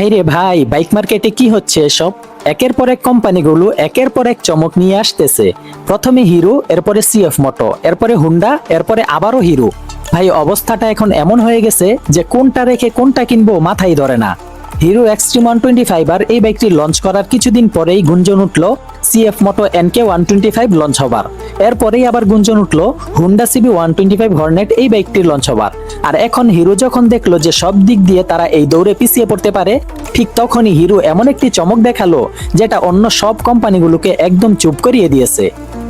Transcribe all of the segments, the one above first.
ভাইরে ভাই, বাইক মার্কেটে কি হচ্ছে এসব? একের পর এক কোম্পানিগুলো একের পর এক চমক নিয়ে আসতেছে। প্রথমে হিরো, এরপরে সিএফ মোটো এরপরে হুন্ডা এরপরে আবারও হিরো। ভাই, অবস্থাটা এখন এমন হয়ে গেছে যে কোনটা রেখে কোনটা কিনবো মাথায় ধরে না। Hero Xtreme one twenty five R এই বাইকটি লঞ্চ করার কিছুদিন পরেই গুঞ্জন উঠল CF Moto NK one twenty five launch হবার। এরপরেই আবার গুঞ্জন উঠল Honda CB one twenty five Hornet এই বাইকটির লঞ্চ হবার। আর এখন হিরো যখন দেখল যে সব দিক দিয়ে তারা এই দৌড়ে পিছিয়ে পড়তে পারে, ঠিক তখনই হিরো এমন একটি চমক দেখাল যেটা অন্য সব কোম্পানিগুলোকে একদম চুপ করিয়ে দিয়েছে।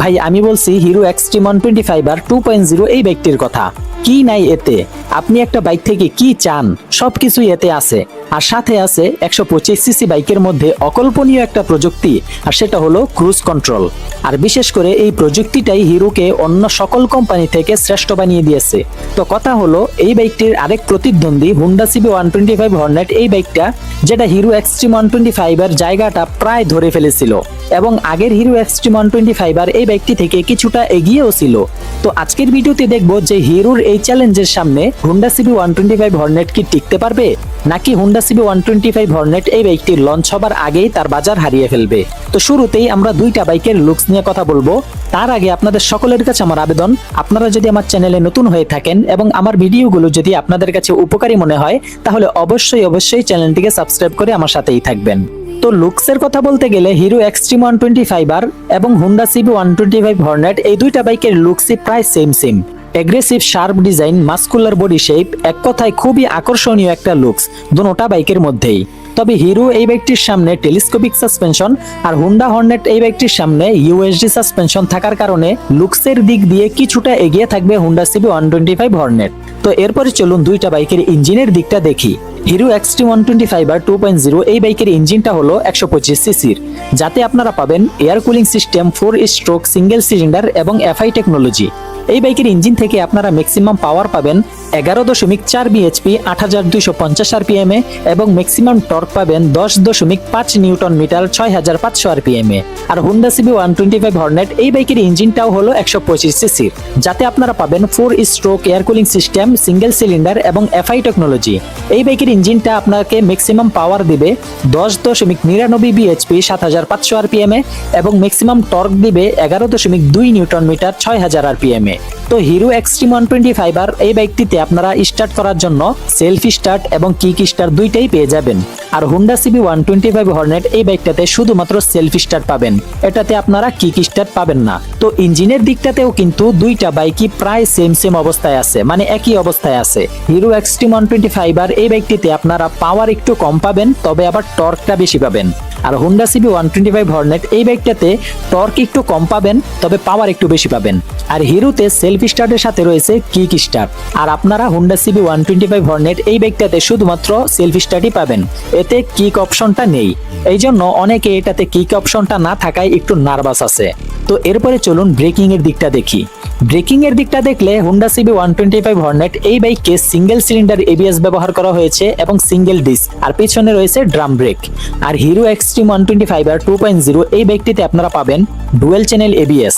ভাই, আমি বলছি Hero Xtreme one twenty five R two point zero এই বাইকটির কথা। কি নাই এতে? আপনি একটা বাইক থেকে কি চান? সবকিছুই এতে আছে। আর সাথে আছে একশো পঁচিশ সিসি বাইকের মধ্যে অকল্পনীয় একটা প্রযুক্তি, আর সেটা হলো ক্রুজ কন্ট্রোল। আর বিশেষ করে এই প্রযুক্তিটাই হিরোকে অন্য সকল কোম্পানি থেকে শ্রেষ্ঠ বানিয়ে দিয়েছে। তো কথা হলো, এই বাইকটির আরেক প্রতিদ্বন্দ্বী Honda CB one twenty five Hornet এই বাইকটা, যেটা Hero Xtreme one twenty five এর জায়গাটা প্রায় ধরে ফেলেছিল। এবং আগের Hero Xtreme one twenty five R এই বাইকটি থেকে কিছুটা এগিয়েও ছিল। তো আজকের ভিডিওতে দেখব যে হিরোর এই চ্যালেঞ্জের সামনে Honda CB one twenty five Hornet কি টিকতে পারবে, নাকি Honda CB one twenty five Hornet এই বাইকটি লঞ্চ হবার আগেই তার বাজার হারিয়ে ফেলবে। তো শুরুতেই আমরা দুইটা বাইকের লুকস নিয়ে কথা বলব। তার আগে আপনাদের সকলের কাছে আমার আবেদন, আপনারা যদি আমার চ্যানেলে নতুন হয়ে থাকেন এবং আমার ভিডিওগুলো যদি আপনাদের কাছে উপকারী মনে হয়, তাহলে অবশ্যই অবশ্যই চ্যানেলটিকে সাবস্ক্রাইব করে আমার সাথেই থাকবেন। তো লুকসের কথা বলতে গেলে Hero Xtreme one twenty five R এবং Honda CB one twenty five Hornet এই দুইটা বাইকের লুকসই প্রায় same same aggressive sharp design muscular body shape এক কথায় খুবই আকর্ষণীয় একটা লুকস দুটোটা বাইকের মধ্যেই। তবে হিরো এই বাইকটির সামনে টেলিস্কোপিক সাসপেনশন আর হুন্ডা হর্নেট এই বাইকটির সামনে ইউএসডি সাসপেনশন থাকার কারণে লুকসের দিক দিয়ে কিছুটা এগিয়ে থাকবে Honda CB one twenty five Hornet তো এরপরে চলুন দুইটা বাইকের ইঞ্জিনের দিকটা দেখি। Hero Xtreme one twenty five R two point zero এই বাইকের ইঞ্জিনটা হলো একশো পঁচিশ সিসির। যাতে আপনারা পাবেন air cooling system four stroke single cylinder এবং এফআই টেকনোলজি এই বাইকের ইঞ্জিন থেকে আপনারা ম্যাক্সিমাম পাওয়ার পাবেন। এগারো দশমিক চার বিএচপি আট হাজার দুইশো পঞ্চাশ আরপিএম এবং ম্যাক্সিমাম টর্ক পাবেন দশ দশমিক পাঁচ নিউটন মিটার, ছয় হাজার পাঁচশো আরপিএম এ আর Honda CB one twenty five Hornet এই বাইকের ইঞ্জিনটাও হলো একশো পঁচিশ সিসির যাতে আপনারা পাবেন four stroke air cooling system single cylinder এবং এফআই টেকনোলজি এই বাইকের ইঞ্জিনটা আপনাকে ম্যাক্সিমাম পাওয়ার দিবে দশ দশমিক নিরানব্বই বিএচপি সাত হাজার পাঁচশো আরপিএম এ এবং ম্যাক্সিমাম টর্ক দিবে এগারো দশমিক দুই নিউটন মিটার, ছয় হাজার আরপিএম এ তো Hero Xtreme one twenty five R এই বাইকটিতে আপনারা স্টার্ট করার জন্য সেলফ স্টার্ট এবং কিক স্টার্ট দুইটাই পেয়ে যাবেন। আর Honda CB one twenty five Hornet এই বাইকটাতে শুধুমাত্র সেলফ স্টার্ট পাবেন। এটাতে আপনারা কিক স্টার্ট পাবেন না। তো ইঞ্জিনের দিকটাতেও কিন্তু দুইটা বাইকই প্রায় সেম সেম অবস্থায় আছে মানে একই অবস্থায় আছে। Hero Xtreme one twenty five R এই বাইকটিতে আপনারা পাওয়ার একটু কম পাবেন, তবে আবার টর্কটা বেশি পাবেন। আর Honda CB one twenty five Hornet এই বাইকটাতে টর্ক একটু কম পাবেন, তবে পাওয়ার একটু বেশি পাবেন। আর হিরোতে সেলফ স্টার্টের সাথে রয়েছে কিক স্টার্ট আর আপনারা Honda CB one twenty five Hornet এই বাইকটাতে শুধুমাত্র সেলফ স্টার্টই পাবেন। এতে কিক অপশনটা নেই। এই জন্য অনেকে এটাতে কিক অপশনটা না থাকায় একটু নার্ভাস আছে। তো এরপরে চলুন ব্রেকিং এর দিকটা দেখি। ব্রেকিং এর দিকটা দেখলে Honda CB one twenty five Hornet এই বাইককে সিঙ্গেল সিলিন্ডার এবিএস ব্যবহার করা হয়েছে এবং সিঙ্গেল ডিস্ক আর পিছনে রয়েছে ড্রাম ব্রেক আর Hero Xtreme one twenty five R two point zero এই বাইকটিতে আপনারা পাবেন ডুয়েল চ্যানেল এবিএস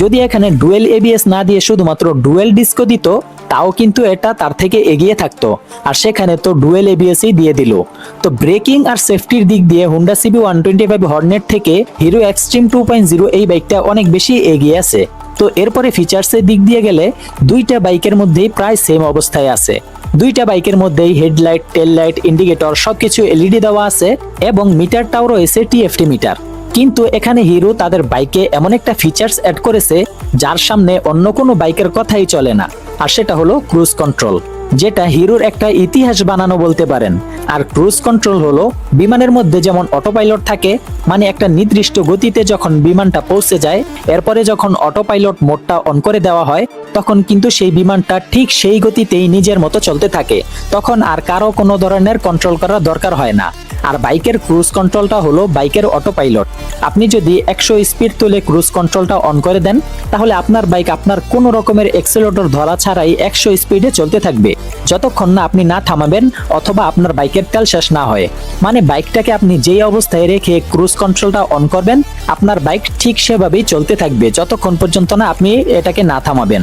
যদি এখানে ডুয়েল এবিএস না দিয়ে শুধুমাত্র ডুয়েল ডিস্কো দিত, তাও কিন্তু এটা তার থেকে এগিয়ে থাকতো। আর সেখানে তো ডুয়েল এবিএসই দিয়ে দিল। তো ব্রেকিং আর সেফটির দিক দিয়ে Honda CB one twenty five Hornet থেকে Hero Xtreme two point zero এই বাইকটা অনেক বেশি এগিয়ে আছে। তো এরপরে ফিচার্সের দিক দিয়ে গেলে দুইটা বাইকের মধ্যেই প্রায় সেম অবস্থায় আছে। দুইটা বাইকের মধ্যেই হেডলাইট টেল লাইট ইন্ডিকেটর সবকিছু এলইডি দেওয়া আছে এবং মিটারটাও রয়েছে টিএফটি মিটার কিন্তু এখানে হিরো তাদের বাইকে এমন একটা ফিচার্স অ্যাড করেছে, যার সামনে অন্য কোনো বাইকের কথাই চলে না, আর সেটা হলো ক্রুজ কন্ট্রোল যেটা হিরোর একটা ইতিহাস বানানো বলতে পারেন। আর ক্রুজ কন্ট্রোল হলো বিমানের মধ্যে যেমন অটো পাইলট থাকে মানে একটা নির্দিষ্ট গতিতে যখন বিমানটা পৌঁছে যায়, এরপরে যখন অটো পাইলট মোডটা অন করে দেওয়া হয় তখন কিন্তু সেই বিমানটা ঠিক সেই গতিতেই নিজের মতো চলতে থাকে। তখন আর কারও কোনো ধরনের কন্ট্রোল করার দরকার হয় না। আর বাইকের ক্রুজ কন্ট্রোলটা হলো বাইকের অটো পাইলট আপনি যদি একশো স্পিড তুলে ক্রুজ কন্ট্রোলটা অন করে দেন, তাহলে আপনার বাইক আপনার কোনো রকমের এক্সেলেটর ধরা ছাড়াই একশো স্পিডে চলতে থাকবে। যতক্ষণ না আপনি না থামাবেন অথবা আপনার বাইকের তেল শেষ না হয়। মানে বাইকটাকে আপনি যেই অবস্থায় রেখে ক্রুজ কন্ট্রোলটা অন করবেন, আপনার বাইক ঠিক সেভাবেই চলতে থাকবে, যতক্ষণ পর্যন্ত না আপনি এটাকে না থামাবেন।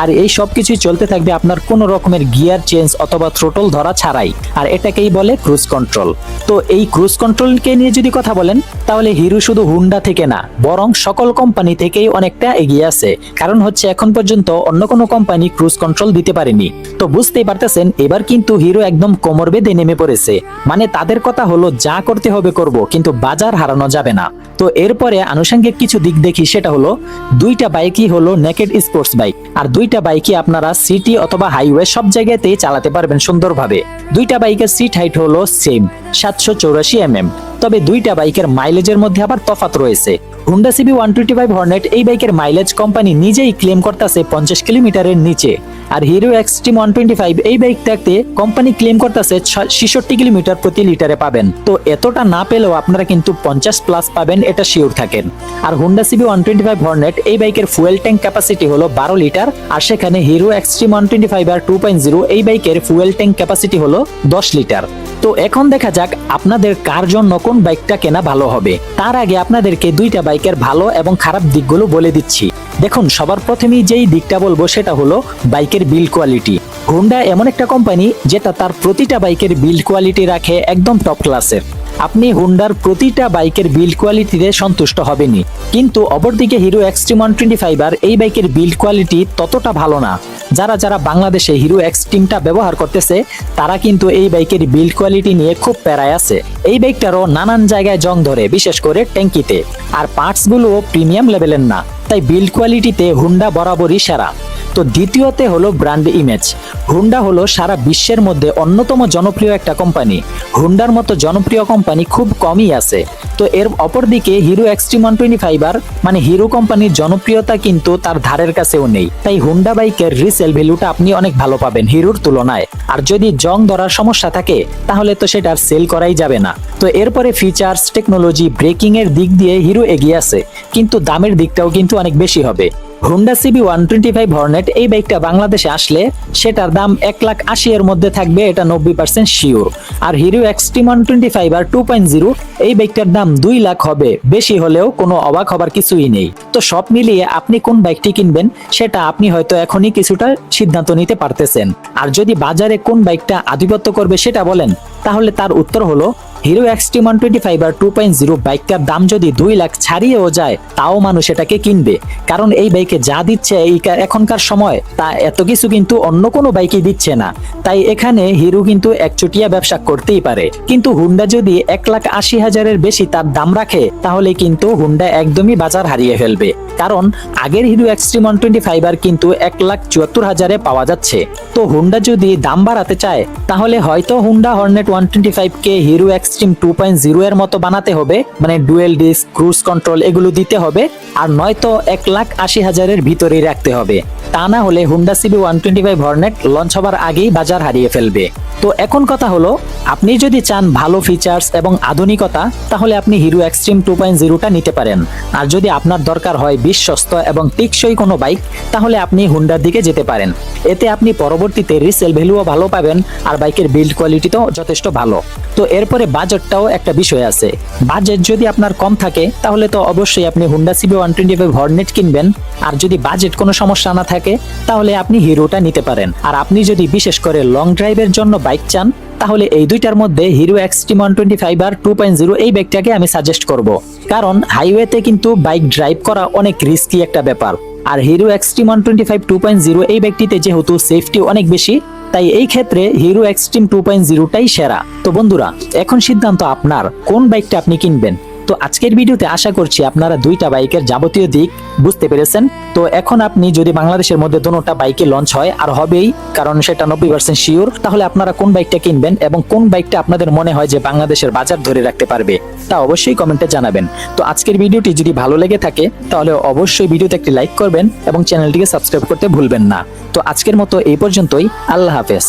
আর এই সব কিছুই চলতে থাকবে আপনার কোনো রকমের গিয়ার চেঞ্জ অথবা থ্রোটল ধরা ছাড়াই। আর এটাকেই বলে ক্রুজ কন্ট্রোল তো এই ক্রুজ কন্ট্রোলকে নিয়ে যদি কথা বলেন, তাহলে হিরো শুধু হুন্ডা থেকে না, বরং সকল কোম্পানি থেকেই অনেকটা এগিয়ে আছে। কারণ হচ্ছে এখন পর্যন্ত অন্য কোনো কোম্পানি ক্রুজ কন্ট্রোল দিতে পারেনি। তো বুঝতেই পারতেছেন, এবার কিন্তু হিরো একদম কোমর বেঁধে নেমে পড়েছে। মানে তাদের কথা হলো, যা করতে হবে করব, কিন্তু বাজার হারানো যাবে না। তো এরপরে আনুষঙ্গিক কিছু দিক দেখি, সেটা হলো, দুইটা বাইকই হলো নেকেড স্পোর্টস বাইক আর দুইটা বাইকই আপনারা সিটি অথবা হাইওয়ে সব জায়গাতেই চালাতে পারবেন সুন্দরভাবে। দুইটা বাইকের সিট হাইট হলো সেম সাতশো চৌরাশি এম তবে দুইটা বাইকের মাইলেজের মধ্যে আবার তফাত রয়েছে। Honda CB one twenty five Hornet এই বাইকের মাইলেজ কোম্পানি নিজেই ক্লেম করতেছে পঞ্চাশ কিলোমিটারের নিচে। আর Hero Xtreme one twenty five এই বাইকটাতে কোম্পানি ক্লেম করতেছে ছেষট্টি কিলোমিটার প্রতি লিটারে পাবেন। তো এতটা না পেলেও আপনারা কিন্তু পঞ্চাশ প্লাস পাবেন, এটা শিওর থাকেন। আর Honda CB one twenty five Hornet এই বাইকের ফুয়েল ট্যাঙ্ক ক্যাপাসিটি হলো বারো লিটার, আর সেখানে Hero Xtreme one twenty five R two point zero এই বাইকের ফুয়েল ট্যাঙ্ক ক্যাপাসিটি হলো দশ লিটার। তো এখন দেখা যাক আপনাদের কার জন্য কোন বাইকটা কেনা ভালো হবে। তার আগে আপনাদেরকে দুইটা বাইকের ভালো এবং খারাপ দিকগুলো বলে দিচ্ছি। দেখুন, সবার প্রথমেই যেই দিকটা বলব সেটা হলো বাইকের বিল্ড কোয়ালিটি হোন্ডা এমন একটা কোম্পানি যেটা তার প্রতিটা বাইকের বিল্ড কোয়ালিটি রাখে একদম টপ ক্লাসের আপনি হুন্ডার প্রতিটা বাইকের বিল্ড কোয়ালিটিতে সন্তুষ্ট হবেনই। কিন্তু অপরদিকে Hero Xtreme one twenty five R এই বাইকের বিল্ড কোয়ালিটি ততটা ভালো না। যারা যারা বাংলাদেশে হিরো এক্সট্রিমটা ব্যবহার করতেছে, তারা কিন্তু এই বাইকের বিল্ড কোয়ালিটি নিয়ে খুব প্যারায় আছে। এই বাইকটারও নানান জায়গায় জং ধরে, বিশেষ করে ট্যাঙ্কিতে। আর পার্টসগুলোও প্রিমিয়াম লেভেলের না। তাই বিল্ড কোয়ালিটিতে হুন্ডা বরাবরই সেরা। তো দ্বিতীয়তে হলো ব্র্যান্ড ইমেজ। হুন্ডা হলো সারা বিশ্বের মধ্যে অন্যতম জনপ্রিয় একটা কোম্পানি হুন্ডার মতো জনপ্রিয় কোম্পানি খুব কমই আছে। তো এর অপরদিকে Hero Xtreme one twenty five R মানে হিরো কোম্পানির জনপ্রিয়তা কিন্তু তার ধারের কাছেও নেই। তাই হুন্ডা বাইকের রিসেল ভ্যালুটা আপনি অনেক ভালো পাবেন হিরোর তুলনায়। আর যদি জং ধরার সমস্যা থাকে, তাহলে তো সেটার সেল করাই যাবে না। তো এরপরে ফিচার্স টেকনোলজি ব্রেকিং এর দিক দিয়ে হিরো এগিয়ে আছে। কিন্তু দামের দিকটাও কিন্তু অনেক বেশি হবে। Honda CB one twenty five Hornet এই বাইকটা বাংলাদেশে আসলে সেটার দাম এক লাখ আশি এর মধ্যে থাকবে, এটা নব্বই পার্সেন্ট শিওর আর Hero Xtreme one twenty five R two point zero এই বাইকটার দাম দুই লাখ হবে। বেশি হলেও কোনো অবাক হবার কিছুই নেই। তো সব মিলিয়ে আপনি কোন বাইকটি কিনবেন, সেটা আপনি হয়তো এখনই কিছুটা সিদ্ধান্ত নিতে পারতেছেন। আর যদি বাজারে কোন বাইকটা আধিপত্য করবে সেটা বলেন, তাহলে তার উত্তর হলো Hero Xtreme one twenty five R two point zero বাইকটার দাম যদি দুই লাখ ছাড়িয়েও যায়, তাও মানুষ এটাকে কিনবে। কারণ এই বাইকে যা দিচ্ছে এই এখনকার সময়, তা এত কিছু কিন্তু অন্য কোনো বাইকে দিচ্ছে না। তাই এখানে হিরো কিন্তু একচটিয়া ব্যবসা করতেই পারে। কিন্তু হুন্ডা যদি এক লাখ আশি হাজারের বেশি তার দাম রাখে, তাহলে কিন্তু হুন্ডা একদমই বাজার হারিয়ে ফেলবে। কারণ আগের Hero Xtreme one twenty five R কিন্তু এক লাখ চুয়াত্তর হাজারে পাওয়া যাচ্ছে। তো হুন্ডা যদি দাম বাড়াতে চায়, তাহলে হয়তো Honda Hornet one twenty five কে Hero Xtreme two point zero এর মতো বানাতে হবে মানে ডুয়েল ডিস্ক, ক্রুজ কন্ট্রোল এগুলো দিতে হবে, আর নয়তো এক লাখ আশি হাজারের ভিতরেই রাখতে হবে। তা না হলে Honda CB one twenty five Hornet launch হবার আগেই বাজার হারিয়ে ফেলবে। তো এখন কথা হলো, আপনি যদি চান ভালো ফিচার্স এবং আধুনিকতা, তাহলে আপনি হিরো এক্সট্রিম টু পয়েন্ট জিরোটা নিতে পারেন। আর যদি আপনার দরকার হয় বিশ্বস্ত এবং টিকসই কোনো বাইক তাহলে আপনি হুন্ডার দিকে যেতে পারেন। এতে আপনি পরবর্তীতে রিসেল ভ্যালুও ভালো পাবেন, আর বাইকের বিল্ড কোয়ালিটিটাও যথেষ্ট ভালো। তো এরপরে বাজেটটাও একটা বিষয় আছে। বাজেট যদি আপনার কম থাকে, তাহলে তো অবশ্যই আপনি Honda CB one twenty five Hornet কিনবেন। আর যদি বাজেট কোনো সমস্যা না থাকে, তাহলে আপনি হিরোটা নিতে পারেন। আর আপনি যদি বিশেষ করে লং ড্রাইভের জন্য বাইক চান, তাহলে এই দুইটার মধ্যে Hero Xtreme one twenty five R two point zero এই বাইকটাকে আমি সাজেস্ট করব। কারণ হাইওয়েতে কিন্তু বাইক ড্রাইভ করা অনেক রিস্কি একটা ব্যাপার। আর Hero Xtreme one twenty five two point zero এই বাইকটিতে যেহেতু সেফটি অনেক বেশি তাই এই ক্ষেত্রে হিরো এক্সট্রিম টু পয়েন্ট জিরোটাই সেরা। তো বন্ধুরা, এখন সিদ্ধান্ত আপনার। কোন বাইকটা আপনি কিনবেন? তো আজকের ভিডিওতে আশা করছি আপনারা দুইটা বাইকের যাবতীয় দিক বুঝতে পেরেছেন। তো এখন আপনি যদি বাংলাদেশের মধ্যে দুটোটা বাইকে লঞ্চ হয়, আর হবেই, কারণ সেটা নব্বই পার্সেন্ট শিওর তাহলে আপনারা কোন বাইকটা কিনবেন এবং কোন বাইকটা আপনাদের মনে হয় যে বাংলাদেশের বাজার ধরে রাখতে পারবে, তা অবশ্যই কমেন্টে জানাবেন। তো আজকের ভিডিওটি যদি ভালো লেগে থাকে, তাহলে অবশ্যই ভিডিওতে একটি লাইক করবেন এবং চ্যানেলটিকে সাবস্ক্রাইব করতে ভুলবেন না। তো আজকের মতো এই পর্যন্তই, আল্লাহ হাফেজ।